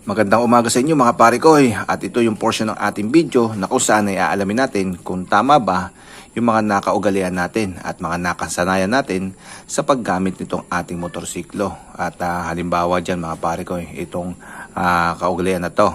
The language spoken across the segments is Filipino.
Magandang umaga sa inyo mga pare ko eh. At ito yung portion ng ating video na kung saan ay aalamin natin kung tama ba yung mga nakaugalian natin at mga nakasanayan natin sa paggamit nitong ating motorsiklo. At ah, halimbawa dyan mga pare ko eh, itong ah, kaugalian na to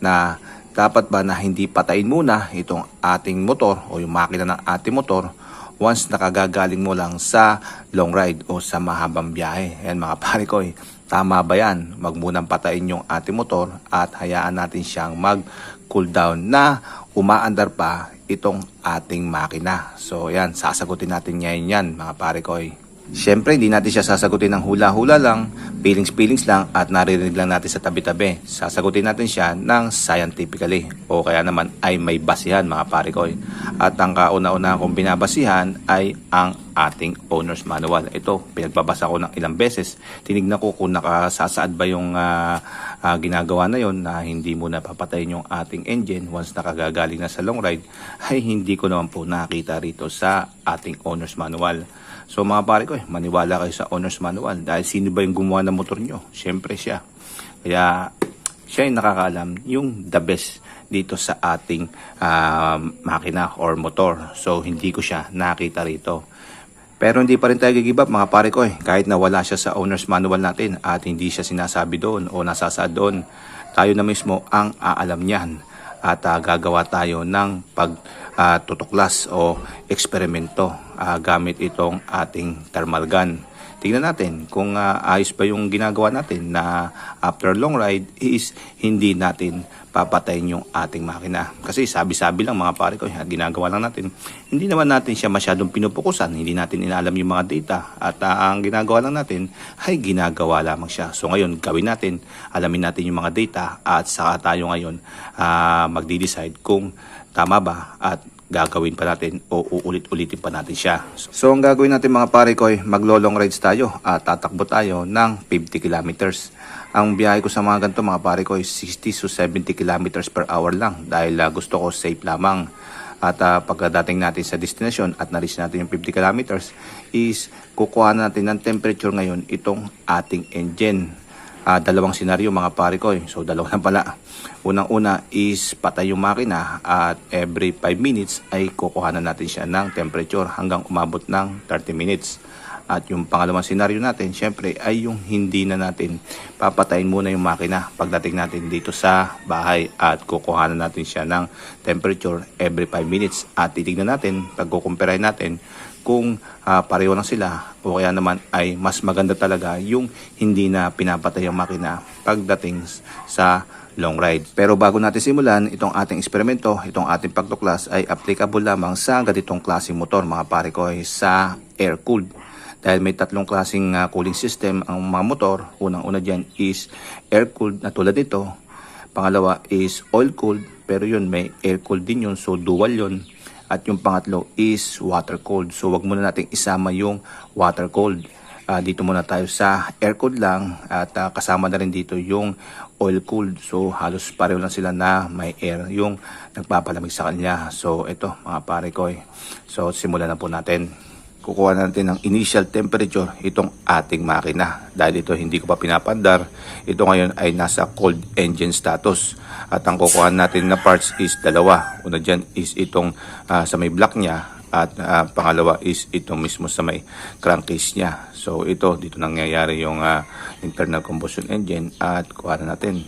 na dapat ba na hindi patayin muna itong ating motor o yung makina ng ating motor once nakagagaling mo lang sa long ride o sa mahabang biyahe. Ayan mga pare ko, eh, tama ba yan? Wag munang patayin yung ating motor at hayaan natin siyang mag cool down na umaandar pa itong ating makina. So yan, sasagutin natin ngayon yan mga pare ko. eh. Siyempre, hindi natin siya sasagutin ng hula-hula lang, feelings-feelings lang at naririnig lang natin sa tabi-tabi. Sasagutin natin siya ng scientifically o kaya naman ay may basihan mga pare ko. At ang kauna-una kong binabasihan ay ang ating owner's manual. Ito, pinagbabasa ko ng ilang beses. Tinignan ko kung nakasasaad ba yung ah, ah, ginagawa na yon na hindi mo napapatayin yung ating engine once nakagagaling na sa long ride ay hindi ko naman po nakita rito sa ating owner's manual. So mga pare ko, eh, maniwala kayo sa owner's manual dahil sino ba yung gumawa ng motor nyo? Siyempre siya. Kaya siya yung nakakaalam yung the best dito sa ating ah, makina or motor. So hindi ko siya nakita rito. Pero hindi pa rin tayo give up mga pare ko eh. Kahit na wala siya sa owner's manual natin at hindi siya sinasabi doon o nasasaad doon, tayo na mismo ang aalam niyan at ah, gagawa tayo ng pagtutuklas o eksperimento ah, gamit itong ating thermal gun. Tingnan natin kung ah, ayos ba yung ginagawa natin na after long ride is hindi natin papatayin yung ating makina. Kasi sabi-sabi lang mga pare ko, ginagawa lang natin. Hindi naman natin siya masyadong pinupukusan, hindi natin inaalam yung mga data at ah, ang ginagawa lang natin ay ginagawa lamang siya. So ngayon, gawin natin, alamin natin yung mga data at saka tayo ngayon ah, magdi-decide kung tama ba at gagawin pa natin o uulit-ulitin pa natin siya. So ang gagawin natin mga pare ko ay maglo-long rides tayo at tatakbo tayo ng 50 kilometers. Ang biyahe ko sa mga ganito mga pare ko ay 60 to 70 kilometers per hour lang dahil ah, gusto ko safe lamang. At uh, pagdating natin sa destination at na-reach natin yung 50 kilometers is kukuha natin ng temperature ngayon itong ating engine. Ah, dalawang senaryo mga pare ko. eh. So dalawa na pala. Unang-una is patay yung makina at every 5 minutes ay kukuhanan natin siya ng temperature hanggang umabot ng 30 minutes. At yung pangalawang senaryo natin, syempre, ay yung hindi na natin papatayin muna yung makina pagdating natin dito sa bahay at kukuhanan natin siya ng temperature every 5 minutes. At titignan natin, pagkukumpirahin natin kung ah, pareho lang sila o kaya naman ay mas maganda talaga yung hindi na pinapatay ang makina pagdating sa long ride. Pero bago natin simulan itong ating eksperimento, itong ating pagtuklas ay applicable lamang sa ganitong klaseng motor mga pare ko ay sa air-cooled. Dahil may tatlong klaseng ah, cooling system ang mga motor. Unang-una dyan is air-cooled na tulad nito. Pangalawa is oil-cooled pero yun may air-cooled din yun so dual yun. At yung pangatlo is water cooled. So wag muna nating isama yung water cooled. Ah, dito muna tayo sa air cooled lang at ah, kasama na rin dito yung oil cooled. So halos pareho lang sila na may air yung nagpapalamig sa kanya. So ito mga pare ko. eh. So simulan na po natin kukuha natin ng initial temperature itong ating makina. Dahil ito hindi ko pa pinapandar, ito ngayon ay nasa cold engine status. At ang kukuha natin na parts is dalawa. Una dyan is itong ah, sa may block niya at ah, pangalawa is itong mismo sa may crankcase niya. So ito, dito nangyayari yung ah, internal combustion engine at kuha na natin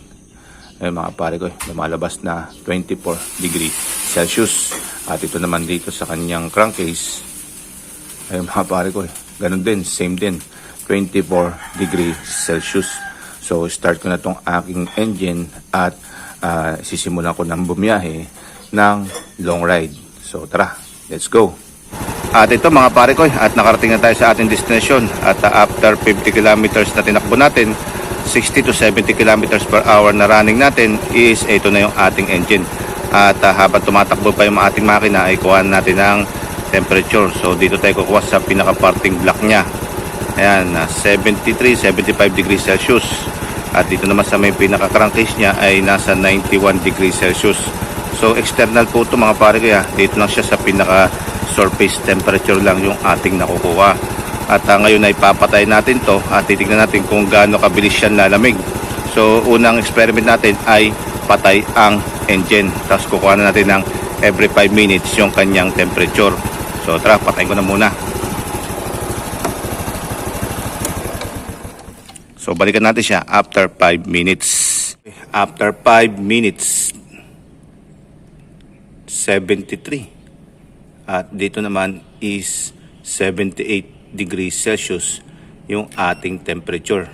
ay mga pare ko, eh, lumalabas na 24 degree Celsius. At ito naman dito sa kanyang crankcase, ay mga pare ko, ganun din, same din, 24 degree Celsius. So start ko na tong aking engine at ah, sisimulan ko ng bumiyahe ng long ride. So tara, let's go. At ito mga pare ko, at nakarating na tayo sa ating destination at ah, after 50 kilometers na tinakbo natin, 60 to 70 kilometers per hour na running natin is ito na yung ating engine. At ah, habang tumatakbo pa yung ating makina ay kuha natin ng temperature. So dito tayo kukuha sa pinaka-parting block niya. Ayan, ah, 73, 75 degrees Celsius. At dito naman sa may pinaka-crankcase niya ay nasa 91 degrees Celsius. So external po ito mga pare kaya dito lang siya sa pinaka surface temperature lang yung ating nakukuha. At ah, ngayon ay papatay natin to at titignan natin kung gaano kabilis siya lalamig. So, unang experiment natin ay patay ang engine. Tapos kukuha na natin ng every 5 minutes yung kanyang temperature. So, tara, patayin ko na muna. So, balikan natin siya after 5 minutes. After 5 minutes, 73. At dito naman is 78 degrees Celsius yung ating temperature.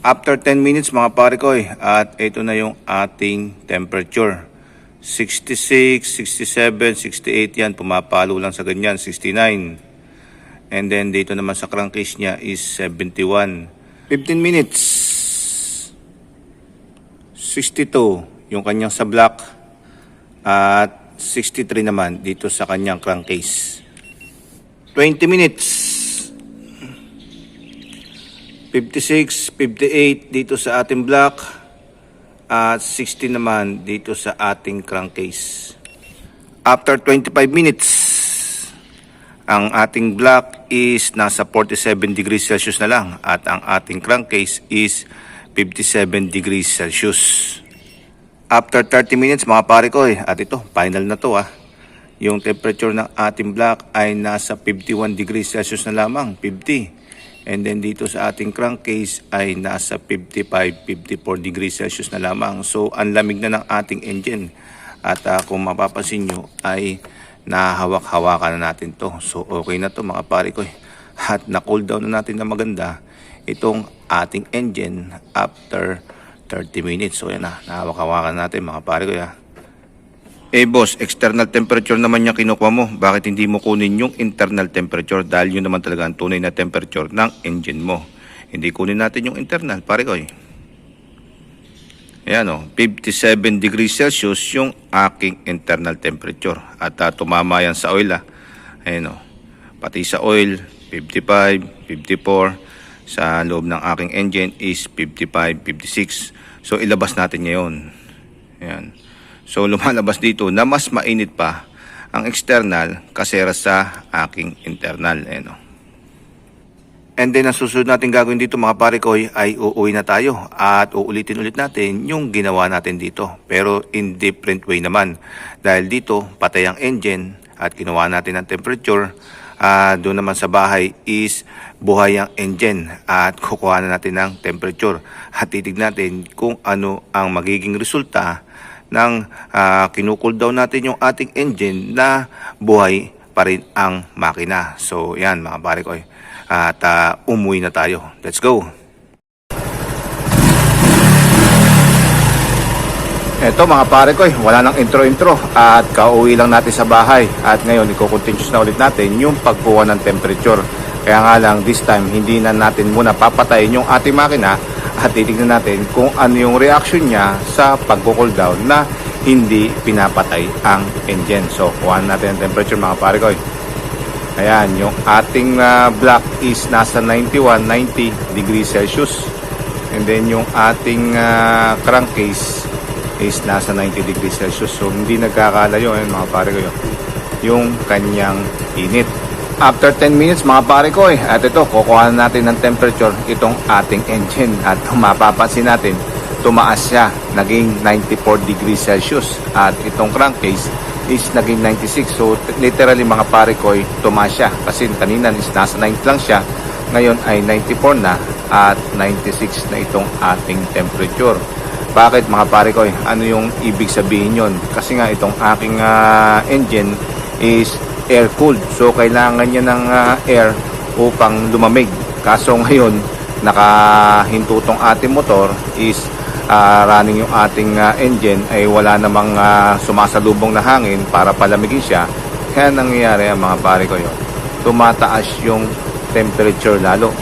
After 10 minutes mga pare ko eh, at ito na yung ating temperature. 66, 67, 68 yan, pumapalo lang sa ganyan, 69. And then dito naman sa crankcase niya is 71. 15 minutes. 62 yung kanyang sa black at 63 naman dito sa kanyang crankcase. 20 minutes. 56, 58 dito sa ating black at 60 naman dito sa ating crankcase. After 25 minutes, ang ating black is nasa 47 degrees Celsius na lang at ang ating crankcase is 57 degrees Celsius. After 30 minutes mga pare ko eh, at ito, final na to ah. Yung temperature ng ating black ay nasa 51 degrees Celsius na lamang, 50. And then dito sa ating crankcase ay nasa 55, 54 degrees Celsius na lamang. So ang lamig na ng ating engine. At ah, kung mapapansin nyo ay nahawak-hawakan na natin to. So okay na to mga pare ko. At na-cool down na natin na maganda itong ating engine after 30 minutes. So yan na, nahawak-hawakan natin mga pare ko. Ya. Eh boss, external temperature naman yung kinukuha mo. Bakit hindi mo kunin yung internal temperature? Dahil yun naman talaga ang tunay na temperature ng engine mo. Hindi kunin natin yung internal, pare ko. eh. Ayan o, 57 degrees Celsius yung aking internal temperature. At ah, tumama yan sa oil ah. Ayan o, pati sa oil, 55, 54. Sa loob ng aking engine is 55, 56. So ilabas natin ngayon. Ayan. So lumalabas dito na mas mainit pa ang external kasera sa aking internal. Ayan o. And then ang susunod natin gagawin dito mga pare ko ay uuwi na tayo at uulitin ulit natin yung ginawa natin dito. Pero in different way naman. Dahil dito patay ang engine at ginawa natin ang temperature. Ah, doon naman sa bahay is buhay ang engine at kukuha na natin ng temperature. At titig natin kung ano ang magiging resulta ng ah, kinukool down natin yung ating engine na buhay pa rin ang makina. So yan mga pare ko. At ah, umuwi na tayo. Let's go! Eto mga pare ko, wala nang intro-intro at kauwi lang natin sa bahay at ngayon iko-continuous na ulit natin yung pagkuha ng temperature. Kaya nga lang this time hindi na natin muna papatayin yung ating makina at titignan natin kung ano yung reaction niya sa pagko-cool down na hindi pinapatay ang engine. So kuha natin ang temperature mga pare ko. Ayan, yung ating ah, black is nasa 91, 90 degrees Celsius. And then yung ating ah, crankcase is nasa 90 degrees Celsius. So hindi nagkakalayo ayun mga pare ko yun. Yung kanyang init. After 10 minutes mga pare ko eh, at ito, kukuha na natin ng temperature itong ating engine at mapapansin natin, tumaas siya, naging 94 degrees Celsius at itong crankcase is naging 96. So literally mga pare ko eh, tumaas siya kasi kanina is nasa 90 lang siya, ngayon ay 94 na at 96 na itong ating temperature. Bakit mga pare ko, eh, ano yung ibig sabihin yon? Kasi nga itong aking ah, engine is air cooled. So kailangan niya ng ah, air upang lumamig. Kaso ngayon, nakahinto tong ating motor is ah, running yung ating ah, engine ay wala namang ah, sumasalubong na hangin para palamigin siya. Kaya nangyayari ang mga pare ko yun. Tumataas yung temperature lalo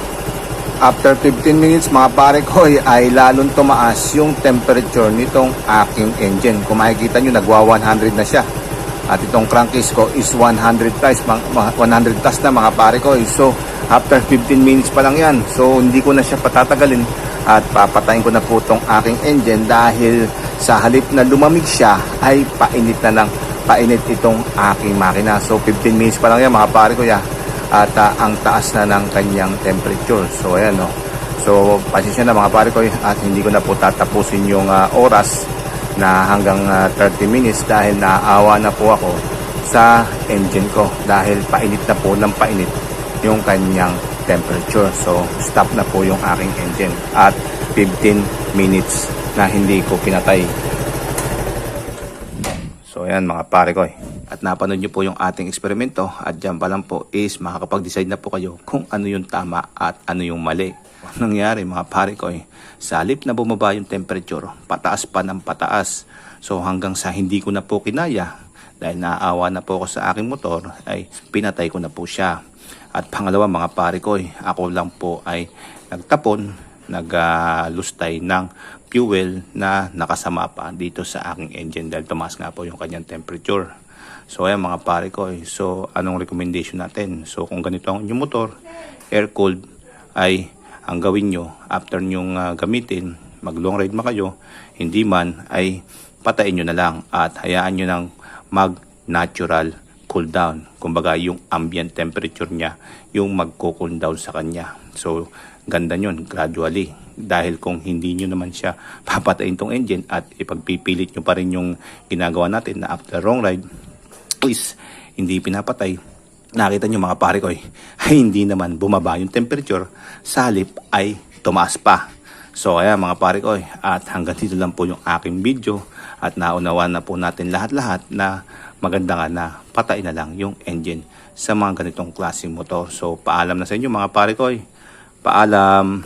after 15 minutes mga pare ko ay lalong tumaas yung temperature nitong aking engine. Kung makikita nyo, nagwa 100 na siya. At itong crankcase ko is 100 plus, mga- mga 100 plus na mga pare ko. So, after 15 minutes pa lang yan. So, hindi ko na siya patatagalin at papatayin ko na po itong aking engine dahil sa halip na lumamig siya ay painit na lang painit itong aking makina. So, 15 minutes pa lang yan mga pare ko ya at ah, ang taas na ng kanyang temperature. So ayan no. So, pasensya na mga pare ko at hindi ko na po tatapusin yung ah, oras na hanggang ah, 30 minutes dahil naaawa na po ako sa engine ko dahil painit na po ng painit yung kanyang temperature. So, stop na po yung aking engine at 15 minutes na hindi ko pinatay. So ayan mga pare ko eh. At napanood nyo po yung ating eksperimento at dyan pa lang po is makakapag-decide na po kayo kung ano yung tama at ano yung mali. Ang nangyari mga pare ko eh, sa na bumaba yung temperature, pataas pa ng pataas. So hanggang sa hindi ko na po kinaya, dahil naaawa na po ako sa aking motor, ay pinatay ko na po siya. At pangalawa mga pare ko eh, ako lang po ay nagtapon, naglustay ng fuel na nakasama pa dito sa aking engine dahil tumaas nga po yung kanyang temperature. So ayan mga pare ko, eh. so anong recommendation natin? So kung ganito ang inyong motor, air cooled ay ang gawin nyo after nyong ah, gamitin, mag long ride ma kayo, hindi man ay patayin nyo na lang at hayaan nyo ng mag natural cool down. Kumbaga yung ambient temperature niya yung magko-cool down sa kanya. So ganda yun gradually dahil kung hindi nyo naman siya papatayin tong engine at ipagpipilit nyo pa rin yung ginagawa natin na after long ride is hindi pinapatay nakita nyo mga pare ko eh, ay hindi naman bumaba yung temperature. Sa ay tumaas pa. So ayan mga pare ko eh, at hanggang dito lang po yung aking video. At naunawa na po natin lahat-lahat na maganda nga na patay na lang yung engine sa mga ganitong klaseng motor. So paalam na sa inyo mga pare ko eh. paalam